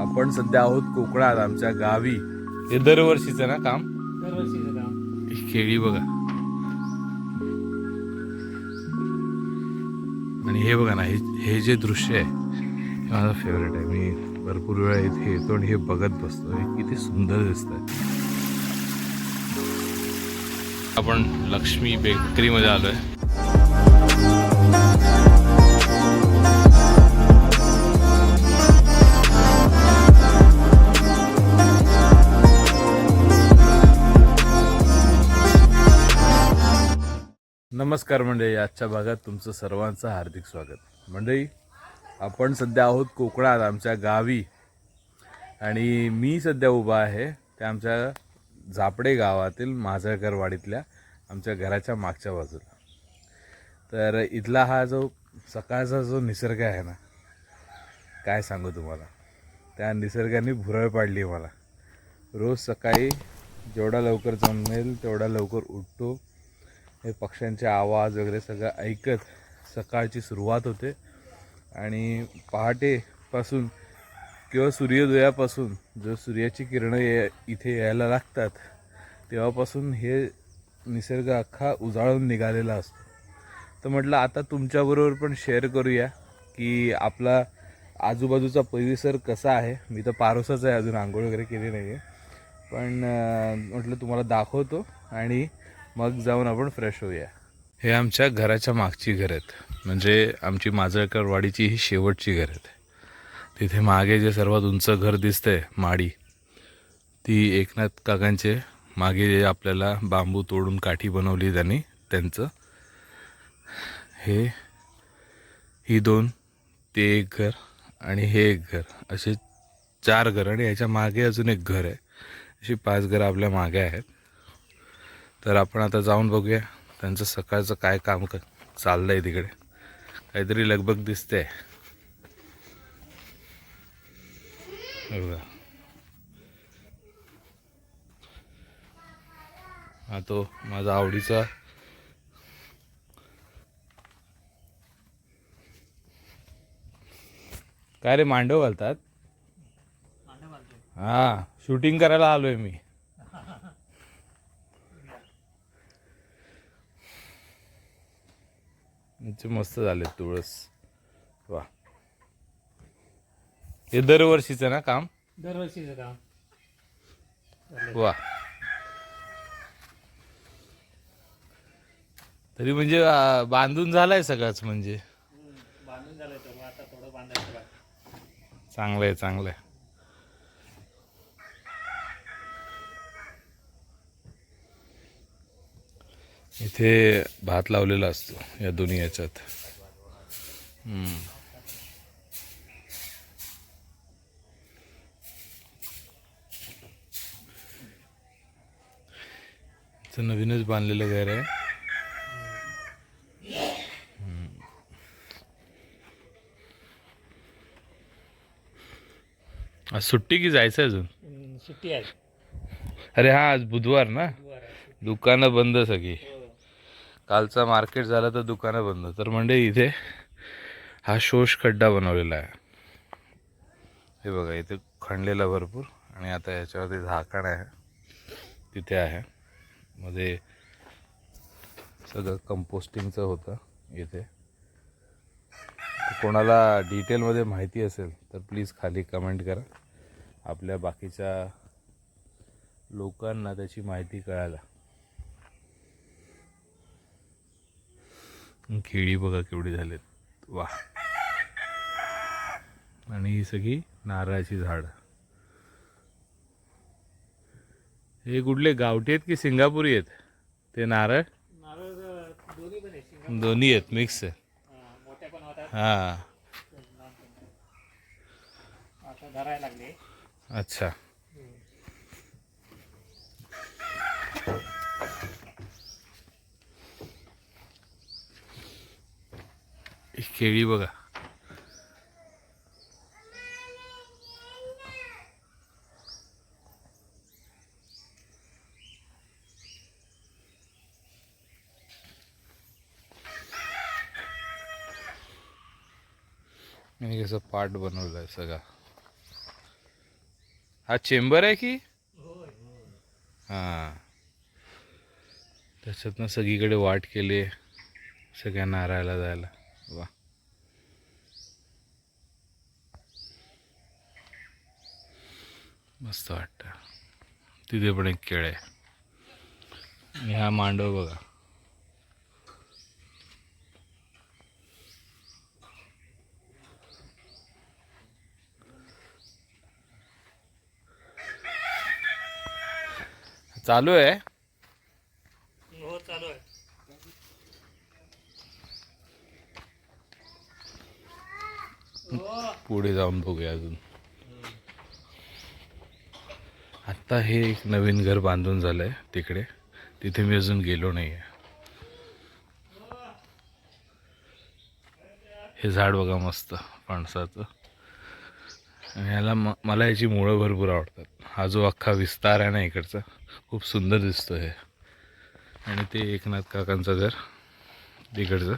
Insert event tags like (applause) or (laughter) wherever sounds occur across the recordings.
आपण सध्या आहोत कोकणात आमच्या गावी. हे दरवर्षीचं ना काम? दरवर्षीचं काम. ही केळी बघा. आणि हे बघा ना हे हे जे दृश्य आहे हे माझं फेवरेट आहे. मी भरपूर वेळा इथे येतो आणि हे बघत बसतो. हे किती सुंदर दिसत आहे आपण लक्ष्मी बेकरीमध्ये आलोय. नमस्कार मंडळी आजच्या भागात तुमचं सर्वांचं हार्दिक स्वागत. मंडळी आपण सध्या आहोत कोकणात आमच्या गावी. आणि मी सध्या उभा आहे त्या आमच्या झापडे गावातील माझळकरवाडीतल्या आमच्या घराच्या मागच्या बाजूला. तर इथला हा जो सकाळचा जो निसर्ग आहे ना काय सांगू तुम्हाला? त्या निसर्गाने भुरळ पाडली मला. रोज सकाळी जेवढा लवकर जमेल तेवढा लवकर उठतो. हे पक्ष्यांचे आवाज वगैरे सगळं ऐकत सकाळची सुरुवात होते. आणि पहाटेपासून किंवा सूर्योदयापासून जो सूर्याची किरणं ये इथे यायला लागतात तेव्हापासून हे निसर्ग अख्खा उजाळून निघालेला असतो. तर म्हटलं आता तुमच्याबरोबर पण शेअर करूया की आपला आजूबाजूचा परिसर कसा आहे. मी तर पारोसाच आहे अजून आंघोळ वगैरे केली नाही आहे पण म्हटलं तुम्हाला दाखवतो. आणि मग जाऊन आपण फ्रेश होऊया. हे आमच्या घराच्या मागची घर आहेत. म्हणजे आमची माजळकरवाडीची ही शेवटची घर आहेत. तिथे मागे जे सर्वात उंच घर दिसतंय माडी ती एकनाथ काकांचे. मागे जे आपल्याला बांबू तोडून काठी बनवली त्यांनी त्यांचं. हे ही दोन ते एक घर आणि हे एक घर. असे चार घर आणि याच्या मागे अजून एक घर आहे. अशी पाच घरं आपल्या मागे आहेत. तर आपण आता जाऊन बघूया त्यांचं सकाळचं काय काम क चाललं आहे तिकडे. काहीतरी लगबग दिसते हा तो माझा आवडीचा. काय रे मांडव घालतात? हा शूटिंग करायला आलोय मी. याचे मस्त झाले तुळस. वा. हे दरवर्षीचं ना काम? दरवर्षीचं काम. वा. तरी म्हणजे बांधून झालाय सगळंच म्हणजे? बांधून झालंय तर आता थोडं बांधायचं चांगलं आहे चांगलं आहे इथे भात लावलेला असतो या दोन्ही याच्यात. नवीनच बांधलेलं घर आहे. आज सुट्टी की जायचं अजून? सुट्टी आहे. अरे हा आज बुधवार ना. दुकानं बंद सगळी. कालचा मार्केट झाला तर दुकानं बंद. तर म्हणजे इथे हा शोष खड्डा बनवलेला आहे. हे बघा इथे खणलेला भरपूर आणि आता याच्यावरती झाकण आहे. तिथे आहे. मध्ये सगळं कंपोस्टिंगचं होतं इथे. कोणाला डिटेलमध्ये माहिती असेल तर प्लीज खाली कमेंट करा. आपल्या बाकीच्या लोकांना त्याची माहिती कळायला. केळी बघा केवढी झालेत. वा. आणि ही सगळी नारळाची झाड. हे कुठले गावठी आहेत की सिंगापुरी आहेत? ते नारळ? दोन्ही आहेत मिक्स आहे. हा, अच्छा पण होतात हां लहान पण होतात. आता धरायला लागले अच्छा ही केळी बघा. मी कसं पार्ट बनवलं आहे सगळा. हा चेंबर आहे की? हां. त्याच्यातनं सगळीकडे वाट केली सगळ्यांना नारायला जायला. वा मस्त वाटतं. तिथे पण एक केळ आहे. ह्या हा मांडव बघा. चालू आहे हो चालू आहे हो हो. पुढे जाऊन बघूया अजून. आत्ता हे एक नवीन घर बांधून झालं आहे तिकडे. तिथे मी अजून गेलो नाही आहे हे झाड बघा मस्त फणसाचं. आणि याला म मला याची मुळं भरपूर आवडतात. हा जो अख्खा विस्तार आहे ना इकडचा खूप सुंदर दिसतो हे आणि ते एकनाथ काकांचं घर तिकडचं.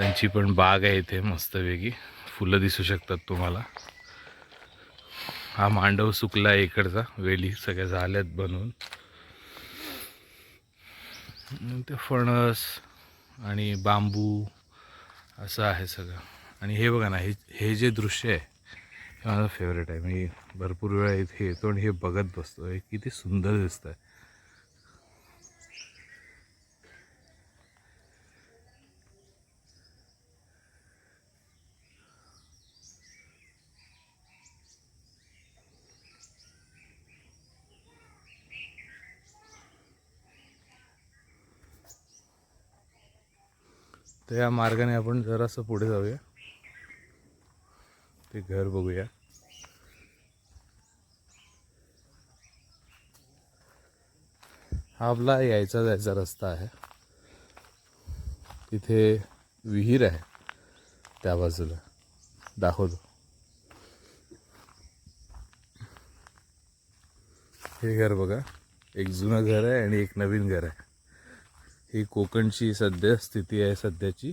त्यांची पण बाग आहे इथे मस्तपैकी. फुलं दिसू शकतात तुम्हाला. हा मांडव सुकला आहे इकडचा वेली सगळ्या झाल्यात बनवून. ते फणस आणि बांबू असं आहे सगळं. आणि हे बघा ना हे हे जे दृश्य आहे हे माझं फेवरेट आहे. मी भरपूर वेळा इथे येतो आणि हे बघत बसतो. हे किती सुंदर दिसतं आहे तर या मार्गाने आपण जरासं पुढे जाऊया. ते घर बघूया. हा आपला यायचा जायचा रस्ता आहे. तिथे विहीर आहे. त्या बाजूला. दाखवतो. हे घर बघा. एक जुनं घर आहे आणि एक नवीन घर आहे. ही कोकणची सध्या स्थिती आहे सध्याची.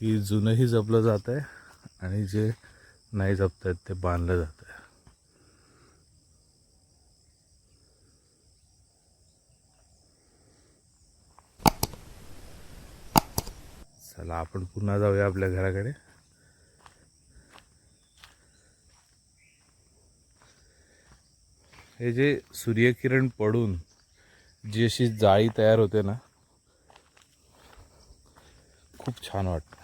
की जुनंही जपलं जात आहे आणि जे नाही जपत आहेत ते बांधलं जात आहे. चला आपण पुन्हा जाऊया आपल्या घराकडे. हे जे सूर्यकिरण पडून जी अशी जाळी तयार होते ना खूप छान वाटतं.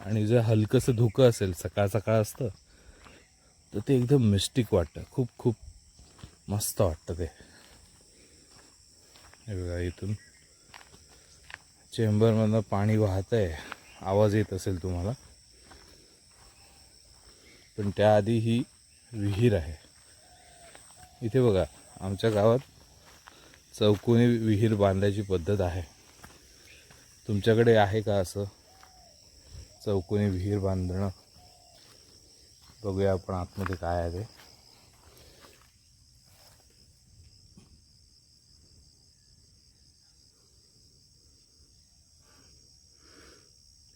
आणि जर हलकंसं धुकं असेल सकाळ सकाळ असतं तर ते एकदम मिस्टिक वाटतं. खूप खूप मस्त वाटतं ते. हे बघा इथून चेंबरमधनं पाणी वाहत आहे आवाज येत असेल तुम्हाला. पण त्याआधी ही विहीर आहे. इथे बघा आमच्या गावात चौकोनी विहीर बांधायची पद्धत आहे. तुमच्याकडे आहे का असं? चौकोनी विहीर बांधणं. बघूया आपण आतमध्ये काय आहे ते.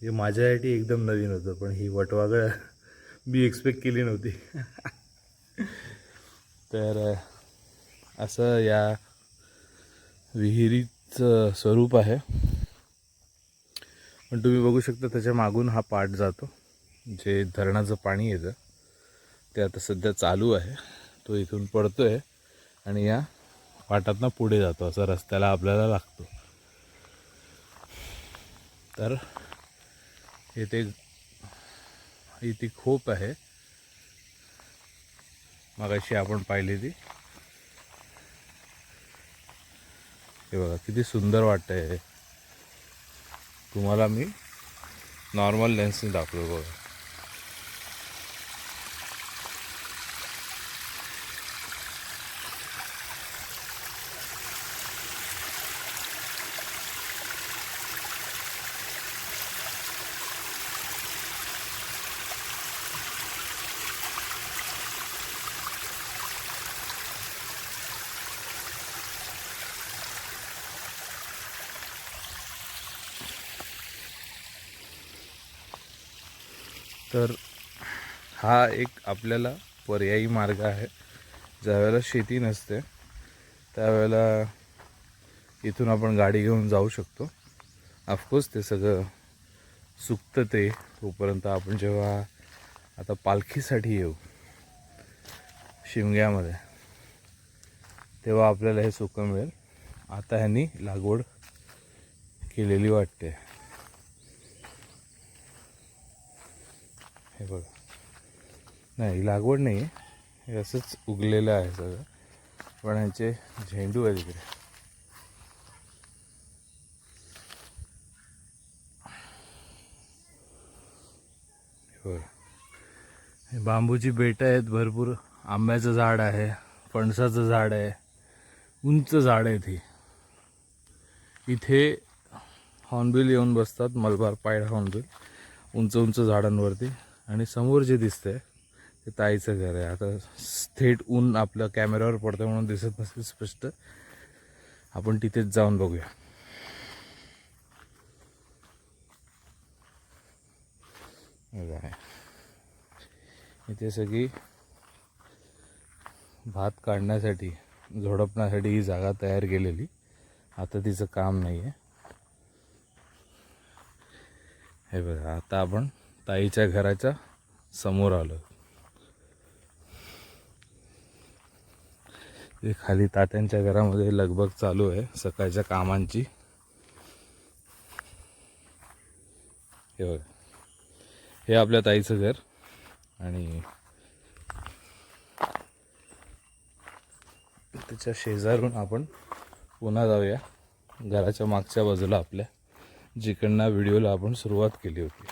हे माझ्यासाठी एकदम नवीन होतं पण ही वटवागळ मी एक्सपेक्ट केली नव्हती. (laughs) तर असं या विहिरीचं स्वरूप आहे. पण तुम्ही बघू शकता त्याच्या मागून हा पाट जातो. जे धरणाचं पाणी येतं ते आता सध्या चालू आहे. तो इथून पडतो आहे आणि या पाटातनं पुढे जातो. असा रस्त्याला आपल्याला लागतो. तर इथे इथे खोप आहे. मगाशी आपण पाहिली ती. हे बघा किती सुंदर वाटतंय हे. तुम्हाला मी नॉर्मल लेन्सने दाखवलो बघा. तर हा एक आपल्याला पर्यायी मार्ग आहे. ज्यावेळेला शेती नसते त्यावेळेला इथून आपण गाडी घेऊन जाऊ शकतो. ऑफकोर्स ते सगळं सुकतं ते तोपर्यंत आपण जेव्हा आता पालखीसाठी येऊ शिमग्यामध्ये तेव्हा आपल्याला हे सुकं मिळेल. आता ह्यांनी लागवड केलेली वाटते. हे बघा. नाही लागवड नाही आहे. हे असंच उगलेलं आहे सगळं. पण ह्याचे झेंडू आहेत इकडे. हे बांबूची बेटं आहेत भरपूर. आंब्याचं झाड आहे फणसाचं झाड आहे उंच झाड आहेत ही. इथे हॉर्नबिल येऊन बसतात मलबार पायड हॉर्नबिल उंच उंच झाडांवरती. आणि समोर जे दिसतंय ते ताईचं घर आहे. आता थेट ऊन आपल्या कॅमेऱ्यावर पडतं म्हणून दिसत नसेल स्पष्ट. आपण तिथेच जाऊन बघूया. इथे सगळी भात काढण्यासाठी झोडपण्यासाठी ही जागा तयार केलेली. आता तिचं काम नाही आहे हे बघा आता आपण ताईच्या घराच्या समोर आलो. ते खाली तात्यांच्या घरामध्ये लगबग चालू आहे सकाळच्या कामांची. हे बघा. हे आपल्या ताईचं घर आणि त्याच्या शेजारून आपण पुन्हा जाऊया. घराच्या मागच्या बाजूला आपल्या जिकडनं व्हिडिओला आपण सुरुवात केली होती.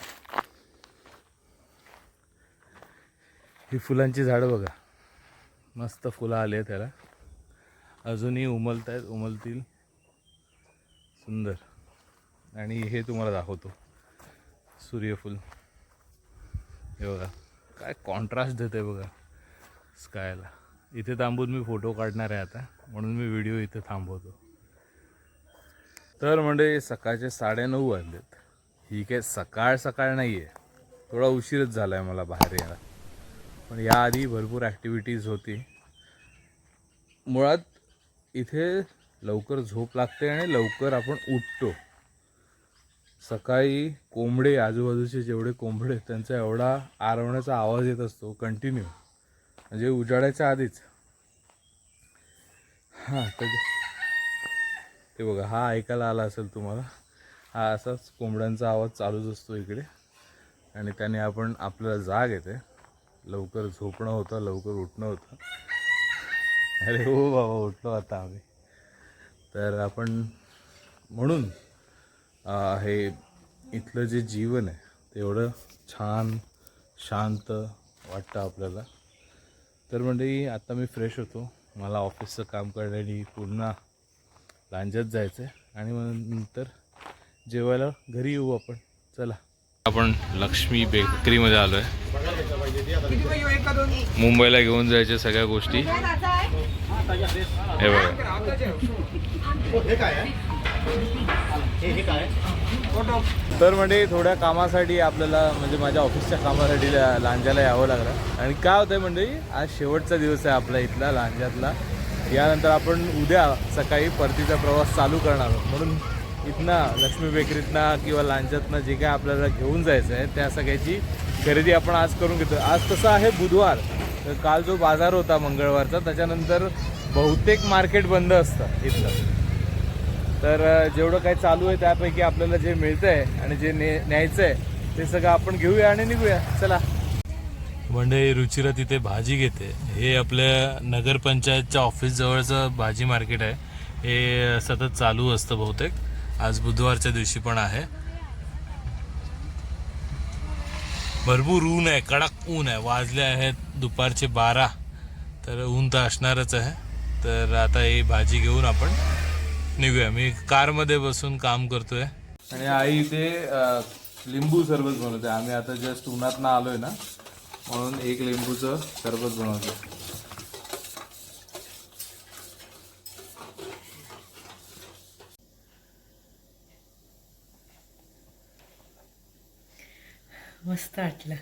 ही फुलांची झाडं बघा. मस्त फुलं आली आहेत त्याला. अजूनही उमलत आहेत उमलतील. सुंदर. आणि हे तुम्हाला दाखवतो. सूर्यफूल. हे बघा. काय कॉन्ट्रास्ट देते बघा. स्कायला इथे थांबून मी फोटो काढणार आहे आता. म्हणून मी व्हिडिओ इथे थांबवतो. तर म्हणजे सकाळचे साडेनऊ वाजलेत. ही काय सकाळ सकाळ नाही आहे थोडा उशीरच झाला आहे मला बाहेर यायला. पण याआधी भरपूर ॲक्टिव्हिटीज होती. मुळात इथे लवकर झोप लागते आणि लवकर आपण उठतो. सकाळी कोंबडे आजूबाजूचे जेवढे कोंबडे त्यांचा एवढा आरवण्याचा आवाज येत असतो कंटिन्यू म्हणजे उजाडायच्या आधीच. हां तर ते बघा हा ऐकायला आला असेल तुम्हाला. हा असाच कोंबड्यांचा आवाज चालूच असतो इकडे. आणि त्याने आपण आपल्याला जाग येते. लवकर झोपणं होतं लवकर उठणं होतं. अरे हो बाबा उठलो आता आम्ही. तर आपण म्हणून हे इथलं जे जीवन आहे ते एवढं छान शांत वाटतं आपल्याला. तर म्हणजे आता मी फ्रेश होतो. मला ऑफिसचं काम करण्यासाठी पुन्हा लांजात जायचं आहे आणि मग नंतर जेवायला घरी येऊ आपण. चला. आपण लक्ष्मी बेकरीमध्ये आलो आहे मुंबईला घेऊन जायच्या सगळ्या गोष्टी. हे बघा. तर म्हणजे थोड्या कामासाठी आपल्याला म्हणजे माझ्या ऑफिसच्या कामासाठी लांजाला यावं लागलं. आणि काय होतंय म्हणजे आज शेवटचा दिवस आहे आपला इथला लांजातला. यानंतर आपण उद्या सकाळी परतीचा प्रवास चालू करणार आहोत. म्हणून इथनं लक्ष्मी बेकरीतनं किंवा लांजातनं जे काय आपल्याला घेऊन जायचं आहे त्या सगळ्याची खरेदी आपण आज करून घेतो. आज तसं आहे बुधवार. तर काल जो बाजार होता मंगळवारचा त्याच्यानंतर बहुतेक मार्केट बंद असतं इथलं. तर जेवढं काही चालू आहे त्यापैकी आपल्याला जे मिळतं आहे आणि जे ने न्यायचं आहे ते सगळं आपण घेऊया आणि निघूया. चला. म्हणजे रुचिरा तिथे भाजी घेते. हे आपल्या नगरपंचायतच्या ऑफिस जवळचं भाजी मार्केट आहे. हे सतत चालू असतं बहुतेक. आज बुधवारच्या दिवशी पण आहे. भरपूर ऊन आहे कडक ऊन आहे. वाजले आहेत दुपारचे बारा तर ऊन तर असणारच आहे. तर आता ही भाजी घेऊन आपण निघूया. मी कारमध्ये बसून काम करतोय. आणि आई इथे लिंबू सरबत बनवते. आम्ही आता जस्ट उन्हातनं आलोय ना म्हणून एक लिंबूचं सरबत बनवतो. मस्त वाटलं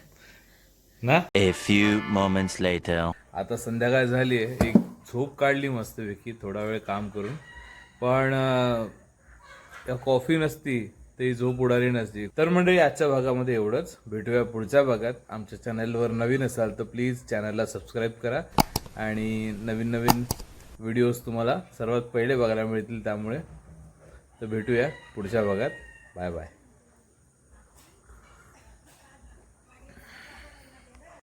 ना? A few moments later. आता संध्याकाळ झाली आहे. एक झोप काढली मस्तपैकी थोडा वेळ काम करून. पण अं, त्या कॉफी नसती ते झोप उडाली नसती. तर मंडळी आजच्या भागामध्ये एवढंच. भेटूया पुढच्या भागात. आमच्या चॅनलवर नवीन असाल तर प्लीज चॅनलला सबस्क्राईब करा. आणि नवीन नवीन व्हिडिओज तुम्हाला सर्वात पहिले बघायला मिळतील त्यामुळे. तर भेटूया पुढच्या भागात. Bye bye